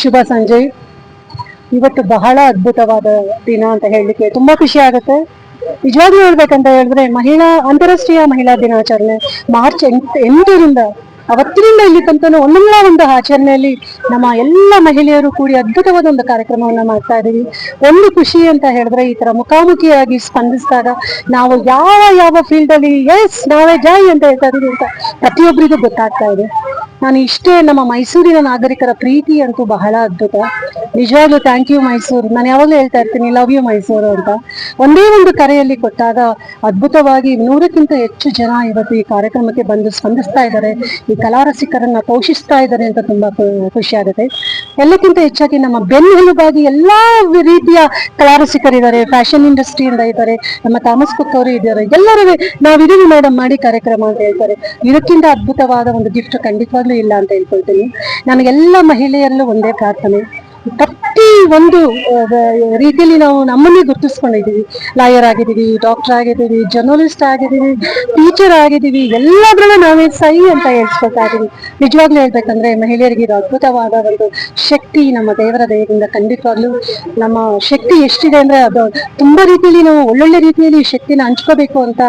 ಶುಭ ಸಂಜೆ. ಇವತ್ತು ಬಹಳ ಅದ್ಭುತವಾದ ದಿನ ಅಂತ ಹೇಳಲಿಕ್ಕೆ ತುಂಬಾ ಖುಷಿ ಆಗುತ್ತೆ. ನಿಜವಾಗ್ಲೂ ಹೇಳ್ಬೇಕಂತ ಹೇಳಿದ್ರೆ ಮಹಿಳಾ, ಅಂತಾರಾಷ್ಟ್ರೀಯ ಮಹಿಳಾ ದಿನಾಚರಣೆ ಮಾರ್ಚ್ ಎಂಟ್, ಎಂಟರಿಂದ, ಅವತ್ತಿನಿಂದ ಇಲ್ಲಿ ತನಕ ಒಂದಲ್ಲ ಒಂದು ಆಚರಣೆಯಲ್ಲಿ ನಮ್ಮ ಎಲ್ಲ ಮಹಿಳೆಯರು ಕೂಡಿ ಅದ್ಭುತವಾದ ಒಂದು ಕಾರ್ಯಕ್ರಮವನ್ನ ಮಾಡ್ತಾ ಇದ್ದೀವಿ ಒಂದು ಖುಷಿ ಅಂತ ಹೇಳಿದ್ರೆ ಈ ತರ ಮುಖಾಮುಖಿಯಾಗಿ ಸ್ಪಂದಿಸಿದಾಗ ನಾವು ಯಾವ ಯಾವ ಫೀಲ್ಡ್ ಅಲ್ಲಿ ಎಸ್ ನಾವೇ ಜಾಯಿ ಅಂತ ಹೇಳ್ತಾ ಇದೀವಿ ಅಂತ ಪ್ರತಿಯೊಬ್ಬರಿಗೂ ಗೊತ್ತಾಗ್ತಾ ಇದೆ. ನಾನು ಇಷ್ಟೇ ನಮ್ಮ ಮೈಸೂರಿನ ನಾಗರಿಕರ ಪ್ರೀತಿ ಅಂತೂ ಬಹಳ ಅದ್ಭುತ. ನಿಜವಾಗ್ಲೂ ಥ್ಯಾಂಕ್ ಯು ಮೈಸೂರು. ನಾನು ಯಾವಾಗಲೂ ಹೇಳ್ತಾ ಇರ್ತೀನಿ ಲವ್ ಯು ಮೈಸೂರು ಅಂತ. ಒಂದೇ ಒಂದು ಕರೆಯಲ್ಲಿ ಕೊಟ್ಟಾಗ ಅದ್ಭುತವಾಗಿ ನೂರಕ್ಕಿಂತ ಹೆಚ್ಚು ಜನ ಇವತ್ತು ಈ ಕಾರ್ಯಕ್ರಮಕ್ಕೆ ಬಂದು ಸ್ಪಂದಿಸ್ತಾ ಇದ್ದಾರೆ. ಈ ಕಲಾ ರಸಿಕರನ್ನ ಪೋಷಿಸ್ತಾ ಇದ್ದಾರೆ ಅಂತ ತುಂಬಾ ಖುಷಿ ಆಗುತ್ತೆ. ಎಲ್ಲಕ್ಕಿಂತ ಹೆಚ್ಚಾಗಿ ನಮ್ಮ ಬೆನ್ನೆಲುಬಾಗಿ ಎಲ್ಲಾ ರೀತಿಯ ಕಲಾರಸಿಕರಿದ್ದಾರೆ ಫ್ಯಾಷನ್ ಇಂಡಸ್ಟ್ರಿಯಿಂದ ಇದ್ದಾರೆ, ನಮ್ಮ ಥಾಮಸ್ ಕುಕ್ ಅವರು ಇದ್ದಾರೆ ಎಲ್ಲರೂ ನಾವಿದೀವಿ ಮೇಡಮ್ ಮಾಡಿ ಕಾರ್ಯಕ್ರಮ ಅಂತ ಹೇಳ್ತಾರೆ. ಇದಕ್ಕಿಂತ ಅದ್ಭುತವಾದ ಒಂದು ಗಿಫ್ಟ್ ಖಂಡಿತವಾಗ್ಲೂ ಇಲ್ಲ ಅಂತ ಹೇಳ್ಕೊಳ್ತೀನಿ. ನನಗೆಲ್ಲ ಮಹಿಳೆಯರಲ್ಲೂ ಒಂದೇ ಪ್ರಾರ್ಥನೆ. ಪ್ರತಿ ಒಂದು ರೀತಿಯಲ್ಲಿ ನಾವು ನಮ್ಮನ್ನೇ ಗುರುತಿಸ್ಕೊಂಡಿದ್ದೀವಿ. ಲಾಯರ್ ಆಗಿದ್ದೀವಿ ಡಾಕ್ಟರ್ ಆಗಿದ್ದೀವಿ ಜರ್ನಲಿಸ್ಟ್ ಆಗಿದ್ದೀವಿ ಟೀಚರ್ ಆಗಿದ್ದೀವಿ, ಎಲ್ಲದರಲ್ಲೂ ನಾವೇ ಸೈ ಅಂತ ಹೇಳ್ಸ್ಕೊಳ್ತಾ ನಿಜವಾಗ್ಲೂ ಹೇಳ್ಬೇಕಂದ್ರೆ ಮಹಿಳೆಯರಿಗೆ ಇದು ಅದ್ಭುತವಾದ ಒಂದು ಶಕ್ತಿ, ನಮ್ಮ ದೇವರ ದಯದಿಂದ ಖಂಡಿತವಾಗ್ಲೂ ನಮ್ಮ ಶಕ್ತಿ ಎಷ್ಟಿದೆ ಅಂದ್ರೆ ಅದು ತುಂಬಾ ರೀತಿಯಲ್ಲಿ ನಾವು ಒಳ್ಳೊಳ್ಳೆ ರೀತಿಯಲ್ಲಿ ಶಕ್ತಿನ ಹಂಚ್ಕೋಬೇಕು ಅಂತ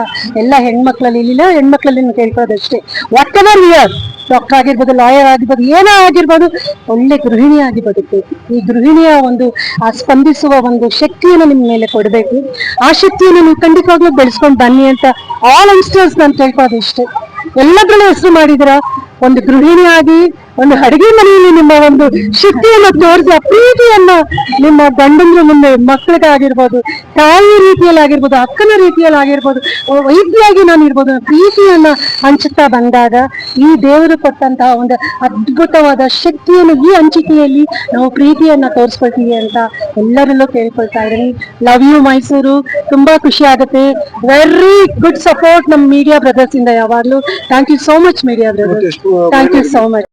ಎಲ್ಲ ಹೆಣ್ಮಕ್ಳಲ್ಲಿ ಇಲ್ಲ ಹೆಣ್ಮಕ್ಳಲ್ಲಿ ಕೇಳ್ಕೊಳ್ಳೋದಷ್ಟೇ. ವಾಟ್ ಎವರ್ ವಿಯರ್ ಡಾಕ್ಟರ್ ಆಗಿರ್ಬೋದು, ಲಾಯರ್ ಆಗಿರ್ಬೋದು, ಏನೋ ಆಗಿರ್ಬೋದು, ಒಳ್ಳೆ ಗೃಹಿಣಿ ಆಗಿ ಬದುಕಬೇಕು ಈ ಗೃಹಿಣಿಯ ಒಂದು, ಆ ಸ್ಪಂದಿಸುವ ಒಂದು ಶಕ್ತಿಯನ್ನು ನಿಮ್ಮ ಮೇಲೆ ಕೊಡಬೇಕು. ಆ ಶಕ್ತಿಯನ್ನು ನೀವು ಖಂಡಿತವಾಗ್ಲೂ ಬೆಳೆಸ್ಕೊಂಡು ಬನ್ನಿ ಅಂತ ಆಲ್ ಯಂಗ್ಸ್ಟರ್ಸ್ ನಾನು ಕೇಳ್ಕೊಳ್ಳೋದು ಇಷ್ಟೇ. ಎಲ್ಲದ್ರಲ್ಲೂ ಹೆಸರು ಮಾಡಿದಿರ ಒಂದು ಗೃಹಿಣಿಯಾಗಿ ಒಂದು ಅಡಿಗೆ ಮನೆಯಲ್ಲಿ ನಿಮ್ಮ ಒಂದು ಶಕ್ತಿಯನ್ನ ತೋರಿಸಿ ಆ ಪ್ರೀತಿಯನ್ನ ನಿಮ್ಮ ಗಂಡಂದ್ರ ಮುಂದೆ ಮಕ್ಕಳಿಗಾಗಿರ್ಬೋದು ತಾಯಿ ರೀತಿಯಲ್ಲಿ ಆಗಿರ್ಬೋದು ಅಕ್ಕನ ರೀತಿಯಲ್ಲಿ ಆಗಿರ್ಬೋದು ವೈದ್ಯಾಗಿ ನಾನು ಇರ್ಬೋದು ಪ್ರೀತಿಯನ್ನ ಹಂಚುತ್ತಾ ಬಂದಾಗ ಈ ದೇವರು ಕೊಟ್ಟಂತಹ ಒಂದು ಅದ್ಭುತವಾದ ಶಕ್ತಿಯನ್ನು ಈ ಹಂಚಿಕೆಯಲ್ಲಿ ನಾವು ಪ್ರೀತಿಯನ್ನ ತೋರಿಸ್ಕೊಳ್ತೀವಿ ಅಂತ ಎಲ್ಲರಲ್ಲೂ ಕೇಳ್ಕೊಳ್ತಾ ಇದ್ದೀನಿ. ಲವ್ ಯು ಮೈಸೂರು ತುಂಬಾ ಖುಷಿ ಆಗುತ್ತೆ. ವೆರಿ ಗುಡ್ ಸಪೋರ್ಟ್ ನಮ್ಮ ಮೀಡಿಯಾ ಬ್ರದರ್ಸ್ ಇಂದ ಯಾವಾಗ್ಲೂ. Thank you so much media brothers thank you so much